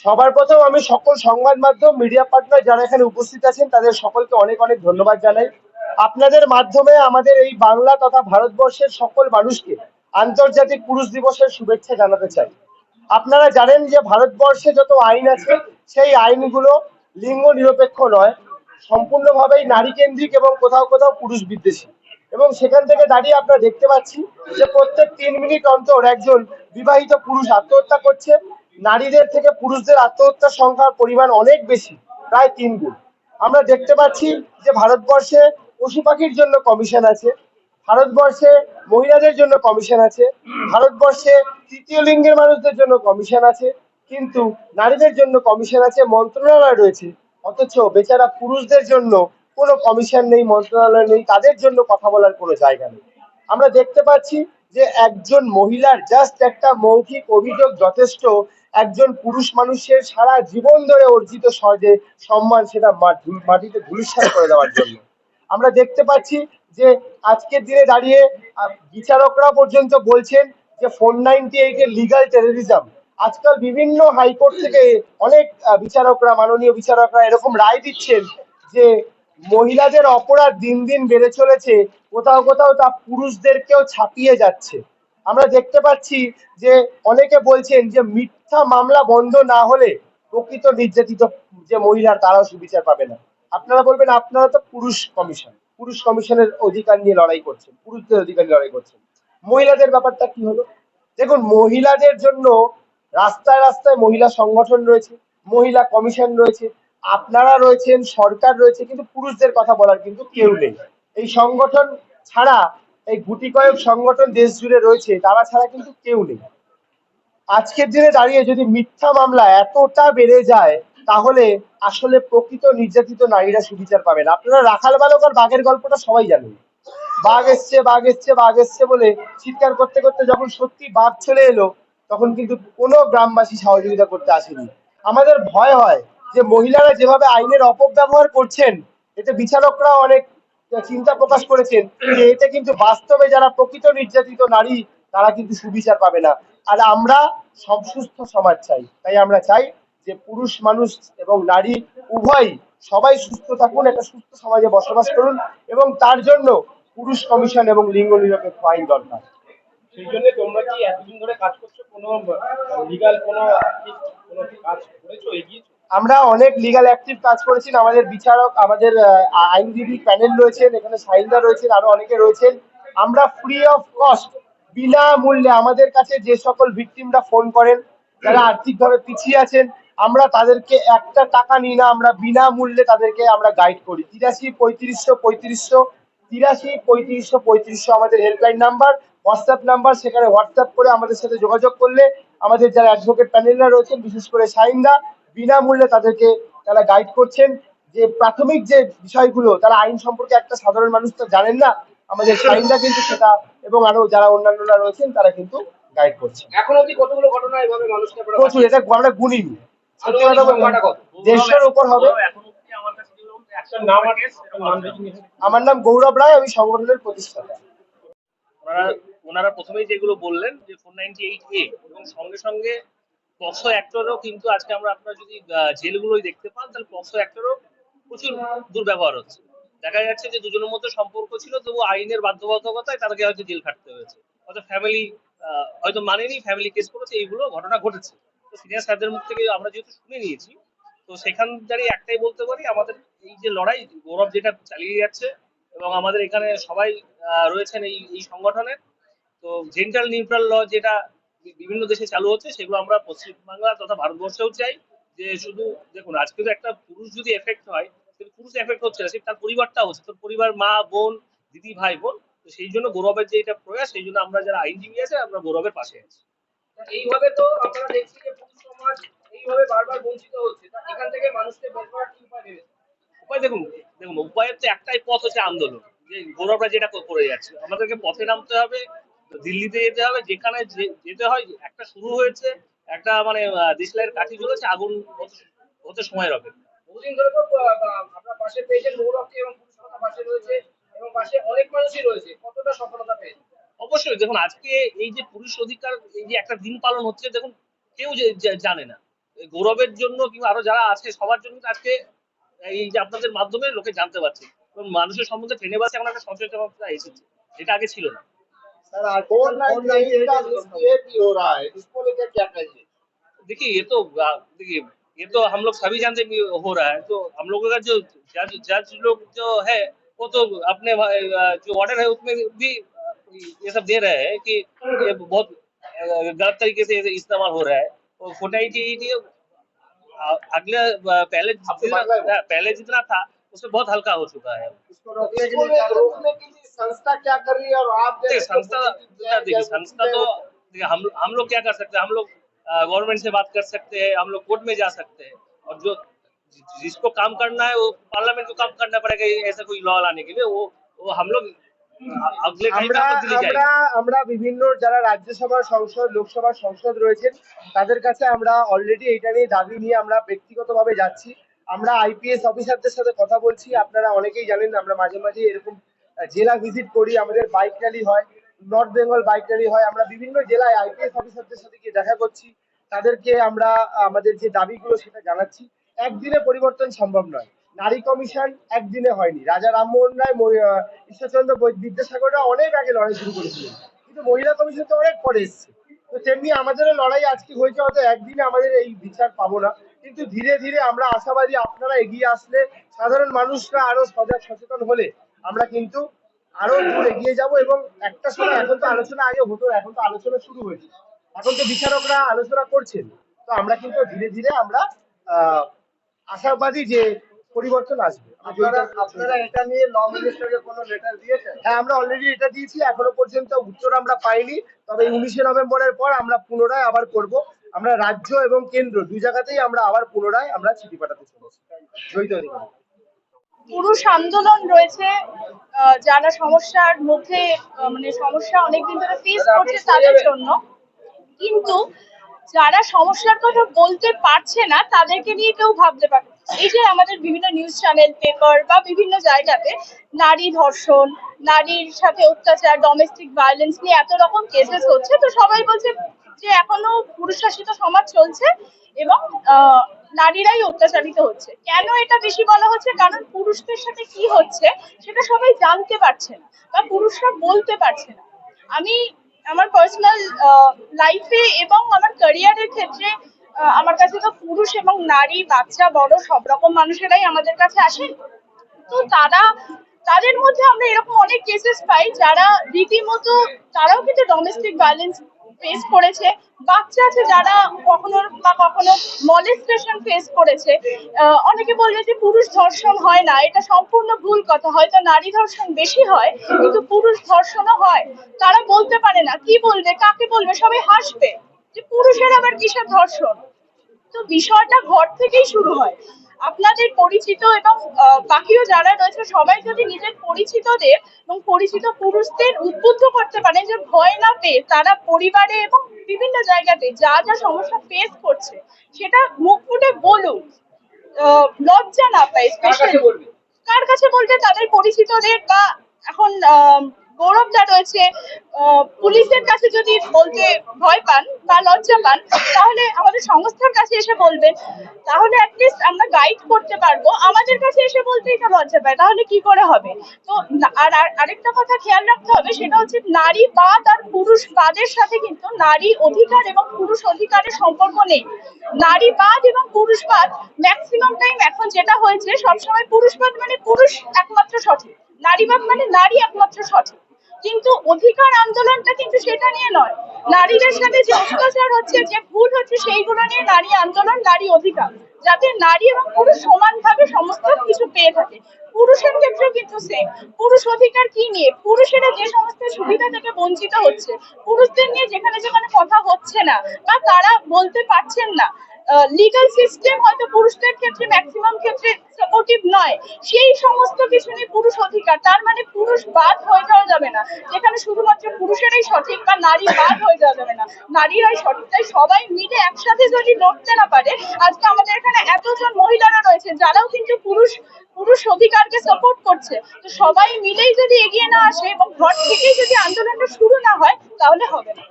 সবার প্রথম আমি সকল সংবাদ মাধ্যম মিডিয়া পার্টনার যারা এখানে উপস্থিত আছেন, তাদের সকলকে অনেক অনেক ধন্যবাদ জানাই। আপনাদের মাধ্যমে আমাদের এই বাংলা তথা ভারতবর্ষের সকল মানুষকে আন্তর্জাতিক পুরুষ দিবসের শুভেচ্ছা জানাতে চাই। আপনারা জানেন যে ভারতবর্ষে যত আইন আছে, সেই আইনগুলো লিঙ্গ নিরপেক্ষ নয়, সম্পূর্ণভাবেই নারী কেন্দ্রিক এবং কোথাও কোথাও পুরুষ বিদ্বেষী। এবং সেখান থেকে দাঁড়িয়ে আমরা দেখতে পাচ্ছি যে প্রত্যেক তিন মিনিট অন্তর একজন বিবাহিত পুরুষ আত্মহত্যা করছে নারীদের থেকে পুরুষদের আত্মহত্যার সংখ্যার পরিমাণ অনেক বেশি, প্রায় তিন গুণ আমরা দেখতে পাচ্ছি যে ভারতবর্ষে পশু পাখির জন্য কমিশন আছে, ভারতবর্ষে মহিলাদের জন্য কমিশন আছে, ভারতবর্ষে তৃতীয় লিঙ্গের মানুষদের জন্য কমিশন আছে, কিন্তু নারীদের জন্য কমিশন আছে, মন্ত্রণালয় রয়েছে। অথচ বেচারা পুরুষদের জন্য কোনো কমিশন নেই, মন্ত্রণালয় নেই, তাদের জন্য কথা বলার কোনো জায়গা নেই। আমরা দেখতে পাচ্ছি যে একজন মহিলার জাস্ট একটা মৌখিক অভিযোগ যথেষ্ট একজন পুরুষ মানুষের সারা জীবন ধরে অর্জিত সহজে সম্মান সেটা মাটিতে ধুলিস্বাদ করে দেওয়ার জন্য। আমরা দেখতে পাচ্ছি যে আজকের দিনে দাঁড়িয়ে বিচারকরা পর্যন্ত বলছেন যে ফোর নাইনটি এইটের লিগাল টেরোরিজম আজকাল বিভিন্ন হাইকোর্ট থেকে অনেক বিচারকরা, মাননীয় বিচারকরা এরকম রায় দিচ্ছেন যে মহিলাদের অপরাধ দিন দিন বেড়ে চলেছে, কোথাও কোথাও তা পুরুষদেরকেও ছাপিয়ে যাচ্ছে। আমরা দেখতে পাচ্ছি যে অনেকে বলছেন যে মিথ্যা মামলা বন্ধ না হলে প্রকৃত নির্যাতিত যে মহিলার তারাও সুবিচার পাবে না। আপনারা বলবেন, আপনারা তো পুরুষ কমিশন। পুরুষ কমিশনের অধিকার নিয়ে লড়াই করছেন, পুরুষদের অধিকার নিয়ে লড়াই করছেন। মহিলাদের ব্যাপারটা কি হলো? দেখুন, মহিলাদের জন্য রাস্তায় রাস্তায় মহিলা সংগঠন রয়েছে, মহিলা কমিশন রয়েছে, আপনারা রয়েছেন, সরকার রয়েছে, কিন্তু পুরুষদের কথা বলার কিন্তু কেউ নেই। এই সংগঠন ছাড়া এই গুটি কয়েক সংগঠন দেশ জুড়ে রয়েছে, তারা ছাড়া কিন্তু কেউ নেই। আজকের দিনে দাঁড়িয়ে যদি মিথ্যা মামলা এতটা বেড়ে যায়, তাহলে আসলে প্রকৃত নির্যাতিত নারীরা সুবিচার পাবেন আপনারা রাখাল বালক আর বাঘের গল্পটা সবাই জানেন। বাঘ এসছে বাঘ এসছে বাঘ এসছে বলে চিৎকার করতে করতে যখন সত্যি বাঘ চলে এলো, তখন কিন্তু কোনো গ্রামবাসী সহযোগিতা করতে আসেনি। আমাদের ভয় হয় যে মহিলারা যেভাবে আইনের অপব্যবহার করছেন, এতে বিচারকরা অনেক চিন্তা প্রকাশ করেছেন যে এতে কিন্তু বাস্তবে যারা প্রকৃত নির্যাতিত নারী, তারা কিন্তু সুবিচার পাবে না। আর আমরা সব সুস্থ সমাজ চাই। তাই আমরা চাই যে পুরুষ, মানুষ এবং নারী উভয় সবাই সুস্থ থাকুন, একটা সুস্থ সমাজে বসবাস করুন এবং তার জন্য পুরুষ কমিশন এবং লিঙ্গ নিরপেক্ষ আইন দরকার। সেই জন্য তোমরা কি এতদিন ধরে কাজ করছ? কোনো লিগাল কোনো কোনো কাজ করেছ, এগিয়েছো? আমরা অনেক লিগ্যাল অ্যাক্টিভ কাজ করেছি আমাদের বিচারক, আমাদের আইনজীবী প্যানেল রয়েছেন, এখানে সাইনদা রয়েছেন, আরও অনেকে রয়েছেন। আমরা ফ্রি অফ কস্ট বিনামূল্যে আমাদের কাছে যে সকল ভিকটিমরা ফোন করেন, যারা আর্থিকভাবে পিছিয়ে আছেন, আমরা তাদেরকে একটা টাকা নিই না, আমরা বিনামূল্যে তাদেরকে আমরা গাইড করি। তিরাশি পঁয়ত্রিশশো পঁয়ত্রিশশো, তিরাশি পঁয়ত্রিশশো পঁয়ত্রিশশো আমাদের হেল্পলাইন নাম্বার হোয়াটসঅ্যাপ নাম্বার সেখানে হোয়াটসঅ্যাপ করে আমাদের সাথে যোগাযোগ করলে আমাদের যারা অ্যাডভোকেট প্যানেলরা রয়েছেন, বিশেষ করে সাইনদা বিনামূল্যে তাদেরকে তারা গাইড করছেন যে প্রাথমিক যে বিষয়গুলো তারা আইন সম্পর্কে একটা সাধারণ মানুষ তো জানেন না আমাদের সাইনদা কিন্তু সেটা এবং আরও যারা অন্যান্যরা রয়েছেন তারা কিন্তু গাইড করছেন। এখন অবধি কতগুলো ঘটনা এভাবে মানুষকে আপনারা প্রচুর এটা আমরা গুনিনি সত্যি কথা বলতে কত? দেড়শোর উপর হবে। এখন অব্দি আমার কাছে যেগুলো বলতে একটা নাম নাম আছে। একটা নাম রেজিগনেশন আমার নাম গৌরব রায় আমি সংগঠনের প্রতিষ্ঠাতা। ওনারা ওনারা প্রথমেই যেগুলো বললেন যে ফোর নাইনটি এইট এ এবং সঙ্গে সঙ্গে পক্সো অ্যাক্টরও কিন্তু আজকে আমরা আপনারা যদি জেলগুলোই দেখতে পান, তাহলে পক্সো অ্যাক্টরও প্রচুর দুর্ব্যবহার হচ্ছে। দেখা যাচ্ছে যে দুজনের মধ্যে সম্পর্ক ছিল, তবু আইনের বাধ্যবাধকতায় তাদেরকে হয়তো জেল খাটতে হয়েছে। হয়তো ফ্যামিলি হয়তো মানেনি ফ্যামিলি কেস করেছে, এইগুলো ঘটনা ঘটেছে। তো সিনিয়র স্যারদের মুখ থেকে আমরা যেহেতু শুনে নিয়েছি, তো সেখান দাঁড়িয়ে একটাই বলতে পারি, আমাদের এই যে লড়াই, গৌরব যেটা চালিয়ে যাচ্ছে, এবং আমাদের এখানে সবাই রয়েছেন এই এই সংগঠনের তো জেন্টাল নিউট্রাল ল যেটা বিভিন্ন দেশে চালু হচ্ছে সেগুলো আমরা পশ্চিমবাংলা তথা ভারতবর্ষেও চাই। যে শুধু দেখুন আজকে তো একটা পুরুষ যদি এফেক্ট হয় পুরুষ এফেক্ট হচ্ছে না সে তার পরিবারটা হচ্ছে। তোর পরিবার মা বোন দিদি ভাই বোন তো সেই জন্য গৌরবের যে এটা প্রয়াস সেই জন্য আমরা যারা আইনজীবী আছে আমরা গৌরবের পাশে আছি। এইভাবে তো আমরা দেখছি যে পুরুষ সমাজ এইভাবে বারবার বঞ্চিত হচ্ছে। এখান থেকে মানুষকে বের করার কি উপায় উপায় দেখুন দেখুন উপায়ের তো একটাই পথ হচ্ছে আন্দোলন। যে গৌরবরা যেটা করে যাচ্ছে। আমাদেরকে পথে নামতে হবে দিল্লিতে যেতে হবে যেখানে যেতে হয় একটা শুরু হয়েছে একটা মানে ডিসলাইয়ের কাঠি চলেছে আগুন হতে সময়ের হবে বহুদিন ধরে তো আপনার পাশে এবং পাশে রয়েছে এবং পাশে অনেক মানুষই রয়েছে। কতটা সফলতা পেয়েছে অবশ্যই দেখুন আজকে এই যে পুরুষ অধিকার এই যে একটা দিন পালন হচ্ছে দেখুন কেউ জানে না। গৌরবের জন্য কিংবা আরও যারা আছে সবার জন্য আজকে এই যে আপনাদের মাধ্যমে লোকে জানতে পারছে। মানুষের সম্বন্ধে ট্রেনে বাসে এখন একটা সচেতনতা এসেছে যেটা আগে ছিল না। फोर नाइन का मिसबिहेव भी हो रहा है। इसको लेकर क्या कहेंगे देखिए ये तो देखिए ये तो हम लोग सभी जानते भी हो रहा है। तो हम लोगों का जो जज जज लोग जो है वो तो अपने जो ऑर्डर है उसमें भी ये सब दे रहे हैं कि ये बहुत गलत तरीके से इस्तेमाल हो रहा है। और फोर्टनाइटी अगले पहले जितना पहले जितना था उससे बहुत हल्का हो चुका है इसको रोकने के लिए रोकने के लिए संस्था क्या कर रही है और आप देखिए जैसे संस्था देखिए संस्था तो देखिए हम हम लोग क्या कर सकते हैं हम लोग गवर्नमेंट से बात कर सकते हैं हम लोग कोर्ट में जा सकते हैं और जो जिसको काम करना है वो पार्लियामेंट को काम करना पड़ेगा ये ऐसा कोई लॉ लाने के लिए वो वो हम लोग अगले टाइम আমরা में दिल्ली আমরা जाएंगे আমরা বিভিন্ন যারা রাজ্যসভা সংসদ লোকসভা সংসদ রয়েছেন তাদের কাছে আমরা অলরেডি এটা নিয়ে দাবি নিয়ে আমরা ব্যক্তিগতভাবে যাচ্ছি আমরা আইপিএস অফিসারদের সাথে কথা বলছি। আপনারা অনেকেই জানেন, আমরা মাঝে মাঝে এরকম জেলা ভিজিট করি। আমাদের বাইক র্যালি হয় নর্থ বেঙ্গল বাইক র্যালি হয়। আমরা বিভিন্ন জেলায় আইপিএস অফিসারদের সাথে গিয়ে দেখা করছি। তাদেরকে আমরা, আমাদের যে দাবিগুলো সেটা জানাচ্ছি। একদিনে পরিবর্তন সম্ভব নয়। নারী কমিশন একদিনে হয়নি। রাজা রামমোহন রায় ঈশ্বরচন্দ্র বিদ্যাসাগররা অনেক আগে লড়াই শুরু করেছিলেন। কিন্তু মহিলা কমিশন তো অনেক পরে এসছে। তো তেমনি আমাদেরও লড়াই আজকে হয়েছে হয়তো একদিনে আমাদের এই বিচার পাবো না। কিন্তু ধীরে ধীরে আমরা আশাবাদী আপনারা এগিয়ে আসলে সাধারণ মানুষরা আরও সজাগ সচেতন হলে আমরা কিন্তু আরও দূর এগিয়ে যাব এবং একটা সময় এখন তো আলোচনা আগে হতো এখন তো আলোচনা শুরু হয়েছে। এখন তো বিচারকরা আলোচনা করছেন। তো আমরা কিন্তু ধীরে ধীরে আমরা আহ, আশাবাদী যে পরিবর্তন আসবে। আপনারা আপনারা এটা নিয়ে ল মিনিস্টারকে কোনো লেটার দিয়েছেন? হ্যাঁ আমরা অলরেডি এটা দিয়েছি এখনও পর্যন্ত উত্তর আমরা পাইনি। তবে উনিশে নভেম্বরের পর আমরা পুনরায় আবার করব। আমরা রাজ্য এবং কেন্দ্র দুই জায়গাতেই আমরা আবার পুনরায় আমরা চিঠি পাঠাতে চলেছি। পুরুষ আন্দোলন রয়েছে যারা সমস্যার মধ্যে মানে সমস্যা অনেকদিন ধরে ফেস করছে তাদের জন্য। কিন্তু যারা সমস্যার কথা বলতে পারছে না, তাদেরকে নিয়ে কেউ ভাবতে পারে এই যে আমাদের বিভিন্ন নিউজ চ্যানেল পেপার বা বিভিন্ন জায়গাতে নারী ধর্ষণ, নারীর সাথে অত্যাচার ডোমেস্টিক ভায়োলেন্স নিয়ে এত রকম কেসেস হচ্ছে, তো সবাই বলছে এখনও পুরুষ শাসিত সমাজ চলছে এবং নারীরাই অত্যাচারিত হচ্ছে। কেন এটা বেশি বলা হচ্ছে? কারণ পুরুষদের সাথে কি হচ্ছে সেটা সবাই জানতে পারছে না বা পুরুষরা বলতে পারছে না। আমি আমার পার্সোনাল লাইফে এবং আমার ক্যারিয়ারের ক্ষেত্রে আমার কাছে তো পুরুষ এবং নারী, বাচ্চা, বড় সব রকম মানুষেরাই আমাদের কাছে আসেন তো তারা তাদের মধ্যে আমরা এরকম অনেক কেসেস পাই যারা রীতিমতো তারাও কিন্তু ডোমেস্টিক ভায়োলেন্স ফেস করেছে। বাচ্চা আছে যারা কখনো বা কখনো মলেস্টেশন ফেস করেছে। অনেকে বলবে যে পুরুষ ধর্ষণ হয় না, এটা সম্পূর্ণ ভুল কথা। হয়তো নারী ধর্ষণ বেশি হয়, কিন্তু পুরুষ ধর্ষণও হয়। তারা বলতে পারে না, কি বলবে, কাকে বলবে, সবাই হাসবে যে পুরুষের আবার কিসের ধর্ষণ? তো বিষয়টা ঘর থেকেই শুরু হয়। আপনাদের পরিচিত এবং বাকিও যারা রয়েছে সবাই যদি নিজের পরিচিতদের এবং পরিচিত পুরুষদের উদ্বুদ্ধ করতে পারে যে ভয় না পেয়ে তারা পরিবারে এবং বিভিন্ন জায়গাতে যা যা সমস্যা ফেস করছে সেটা মুখ ফুটে বলুন লজ্জা না পায় স্পেশালি কার কাছে বলতে তাদের পরিচিতদের বা এখন গৌরবদা রয়েছে পুলিশের কাছে যদি বলতে ভয় পান বা লজ্জা পান, তাহলে আমাদের সংস্থার কাছে এসে বলবেন। তাহলে অ্যাটলিস্ট আমরা গাইড করতে পারব। আমাদের কাছে এসে বলতেই তো লজ্জা পায়, তাহলে কি করে হবে? তো আর, আর- আরেকটা কথা খেয়াল রাখতে হবে, সেটা হচ্ছে নারী বাদ আর পুরুষ বাদের সাথে কিন্তু নারী অধিকার এবং পুরুষ অধিকারের সম্পর্ক নেই। নারীবাদ এবং পুরুষবাদ ম্যাক্সিমাম টাইম এখন যেটা হয়েছে, সবসময় পুরুষবাদ মানে পুরুষ একমাত্র সঠিক। নারীবাদ মানে নারী একমাত্র সঠিক। কিন্তু অধিকার আন্দোলনটা কিন্তু সেটা নিয়ে নয়। নারীদের সাথে যে অত্যাচার হচ্ছে, যে ভুল হচ্ছে, সেইগুলো নিয়ে নারী আন্দোলন, নারী অধিকার। যাতে নারী এবং পুরুষ সমানভাবে সমস্ত কিছু পেয়ে থাকে। পুরুষের ক্ষেত্রেও কিন্তু সেম পুরুষ অধিকার কি নিয়ে? পুরুষেরা যে সমস্ত সুবিধা থেকে বঞ্চিত হচ্ছে, পুরুষদের নিয়ে যেখানে যেখানে কথা হচ্ছে না, বা তারা বলতে পারছেন না লিগাল সিস্টেম হয়তো পুরুষদের ক্ষেত্রে ম্যাক্সিমাম ক্ষেত্রে সাপোর্টিভ নয়। সেই সমস্ত কিছু নিয়ে পুরুষ অধিকার, তার মানে পুরুষ বাদ হয়ে যাওয়া যাবে না। যেখানে শুধুমাত্র পুরুষেরাই সঠিক বা নারী বাদ হয়ে যাওয়া যাবে না। নারীরাই সঠিক, তাই সবাই মিলে একসাথে যদি লড়তে না পারে, আজকে আমাদের এখানে এতজন মহিলারা রয়েছে যারাও কিন্তু পুরুষ পুরুষ অধিকারকে সাপোর্ট করছে। তো সবাই মিলেই যদি এগিয়ে না আসে এবং ঘর থেকেই যদি আন্দোলনটা শুরু না হয়, তাহলে হবে না।